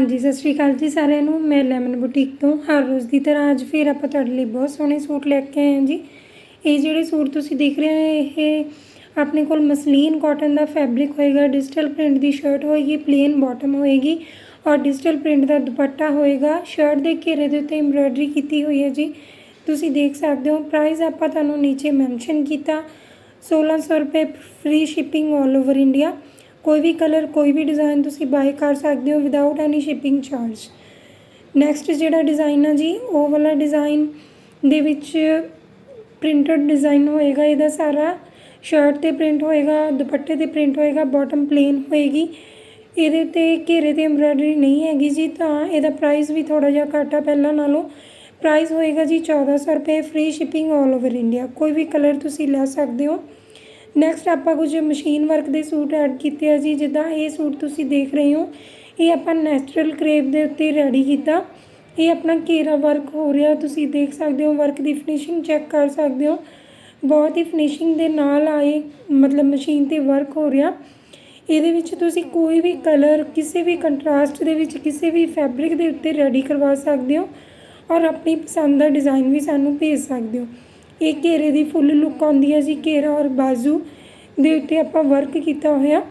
ਹਾਂਜੀ, ਸਤਿ ਸ਼੍ਰੀ ਅਕਾਲ ਜੀ ਸਾਰਿਆਂ ਨੂੰ। ਮੈਂ ਲੈਮਨ ਬੁਟੀਕ ਤੋਂ ਹਰ ਰੋਜ਼ ਦੀ ਤਰ੍ਹਾਂ ਅੱਜ ਫਿਰ ਆਪਾਂ ਤੁਹਾਡੇ ਲਈ ਬਹੁਤ ਸੋਹਣੇ ਸੂਟ ਲੈ ਕੇ ਆਏ ਹਾਂ ਜੀ। ਇਹ ਜਿਹੜੇ ਸੂਟ ਤੁਸੀਂ ਦੇਖ ਰਹੇ ਹੋ, ਇਹ ਆਪਣੇ ਕੋਲ ਮਸਲੀਨ ਕਾਟਨ ਦਾ ਫੈਬਰਿਕ ਹੋਏਗਾ ਡਿਜੀਟਲ ਪ੍ਰਿੰਟ ਦੀ ਸ਼ਰਟ ਹੋਏਗੀ ਪਲੇਨ ਬਾਟਮ ਹੋਏਗੀ ਔਰ ਡਿਜੀਟਲ ਪ੍ਰਿੰਟ ਦਾ ਦੁਪੱਟਾ ਹੋਏਗਾ। ਸ਼ਰਟ ਦੇ ਘੇਰੇ ਦੇ ਉੱਤੇ ਐਮਬ੍ਰਾਇਡਰੀ ਕੀਤੀ ਹੋਈ ਹੈ ਜੀ। ਤੁਸੀਂ ਦੇਖ ਸਕਦੇ ਹੋ ਪ੍ਰਾਈਸ ਆਪਾਂ ਤੁਹਾਨੂੰ ਨੀਚੇ ਮੈਂਸ਼ਨ ਕੀਤਾ। 1600 ਰੁਪਏ ਫ੍ਰੀ ਸ਼ਿਪਿੰਗ 올 ਓਵਰ ਇੰਡੀਆ ਕੋਈ ਵੀ ਕਲਰ ਕੋਈ ਵੀ ਡਿਜ਼ਾਈਨ ਤੁਸੀਂ ਬਾਏ ਕਰ ਸਕਦੇ ਹੋ without any shipping charge next ਜਿਹੜਾ ਡਿਜ਼ਾਈਨ ਆ ਜੀ, ਉਹ ਵਾਲਾ ਡਿਜ਼ਾਈਨ ਦੇ ਵਿੱਚ ਪ੍ਰਿੰਟਡ ਡਿਜ਼ਾਈਨ ਹੋਏਗਾ, ਇਹਦਾ ਸਾਰਾ ਸ਼ਰਟ ਤੇ ਪ੍ਰਿੰਟ ਹੋਏਗਾ, ਦੁਪੱਟੇ ਤੇ ਪ੍ਰਿੰਟ ਹੋਏਗਾ ਬਾਟਮ ਪਲੇਨ ਹੋਏਗੀ। ਇਹਦੇ ਤੇ ਘੇਰੇ ਤੇ ਐਮਬ੍ਰਾਇਡਰੀ ਨਹੀਂ ਹੈਗੀ ਜੀ, ਤਾਂ ਇਹਦਾ ਪ੍ਰਾਈਸ ਵੀ ਥੋੜਾ ਜਿਹਾ ਘੱਟ ਆ ਪਹਿਲਾਂ ਨਾਲੋਂ। ਪ੍ਰਾਈਸ ਹੋਏਗਾ ਜੀ 1400 ਰੁਪਏ ਫ੍ਰੀ ਸ਼ਿਪਿੰਗ 올 ਓਵਰ ਇੰਡੀਆ ਕੋਈ ਵੀ ਕਲਰ ਤੁਸੀਂ ਲੈ ਸਕਦੇ ਹੋ। ਨੈਕਸਟ ਆਪਾਂ ਕੁਝ ਮਸ਼ੀਨ ਵਰਕ ਦੇ ਸੂਟ ਐਡ ਕੀਤੇ ਆ ਜੀ, ਜਿੱਦਾਂ ਇਹ ਸੂਟ ਤੁਸੀਂ ਦੇਖ ਰਹੇ ਹੋ, ਇਹ ਆਪਾਂ ਨੈਚੁਰਲ ਕਰੇਪ ਦੇ ਉੱਤੇ ਰੈਡੀ ਕੀਤਾ। ਇਹ ਆਪਣਾ ਘੇਰਾ ਵਰਕ ਹੋ ਰਿਹਾ, ਤੁਸੀਂ ਦੇਖ ਸਕਦੇ ਹੋ ਵਰਕ ਦੀ ਫਿਨਿਸ਼ਿੰਗ ਚੈੱਕ ਕਰ ਸਕਦੇ ਹੋ। ਬਹੁਤ ਹੀ ਫਿਨਿਸ਼ਿੰਗ ਦੇ ਨਾਲ ਆਏ ਮਤਲਬ ਮਸ਼ੀਨ ਤੇ ਵਰਕ ਹੋ ਰਿਹਾ। ਇਹਦੇ ਵਿੱਚ ਤੁਸੀਂ ਕੋਈ ਵੀ ਕਲਰ ਕਿਸੇ ਵੀ ਕੰਟਰਾਸਟ ਦੇ ਵਿੱਚ, ਕਿਸੇ ਵੀ ਫੈਬਰਿਕ ਦੇ ਉੱਤੇ ਰੈਡੀ ਕਰਵਾ ਸਕਦੇ ਹੋ। ਔਰ ਆਪਣੀ ਪਸੰਦ ਦਾ ਡਿਜ਼ਾਈਨ ਵੀ ਸਾਨੂੰ ਭੇਜ ਸਕਦੇ ਹੋ। ਇਹ ਘੇਰੇ ਦੀ ਫੁੱਲ ਲੁੱਕ ਆਉਂਦੀ ਹੈ ਜੀ, ਘੇਰਾ ਔਰ ਬਾਜ਼ੂ ਦੇ ਉੱਤੇ ਆਪਾਂ ਵਰਕ ਕੀਤਾ ਹੋਇਆ।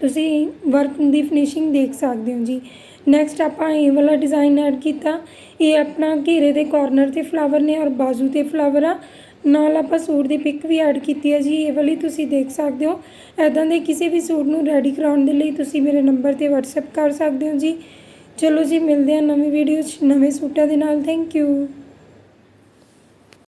ਤੁਸੀਂ ਵਰਕ ਦੀ ਫਿਨਿਸ਼ਿੰਗ ਦੇਖ ਸਕਦੇ ਹੋ ਜੀ। ਨੈਕਸਟ ਆਪਾਂ ਇਹ ਵਾਲਾ ਡਿਜ਼ਾਈਨ ਐਡ ਕੀਤਾ। ਇਹ ਆਪਣਾ ਘੇਰੇ ਦੇ ਕਾਰਨਰ ਤੇ ਫਲਾਵਰ ਨੇ ਔਰ ਬਾਜ਼ੂ ਤੇ ਫਲਾਵਰ ਆ। ਨਾਲ ਆਪਾਂ ਸੂਟ ਦੀ ਪਿਕ ਵੀ ਐਡ ਕੀਤੀ ਹੈ ਜੀ। ਇਹ ਵਾਲੀ ਤੁਸੀਂ ਦੇਖ ਸਕਦੇ ਹੋ। ਐਦਾਂ ਦੇ ਕਿਸੇ ਵੀ ਸੂਟ ਨੂੰ ਰੈਡੀ ਕਰਾਉਣ ਦੇ ਲਈ ਤੁਸੀਂ ਮੇਰੇ ਨੰਬਰ ਤੇ WhatsApp ਕਰ ਸਕਦੇ ਹੋ ਜੀ। ਚਲੋ ਜੀ, ਮਿਲਦੇ ਹਾਂ ਨਵੀਂ ਵੀਡੀਓ 'ਚ। ਨਵੇਂ ਸੂਟਾਂ ਦੇ ਨਾਲ। Thank you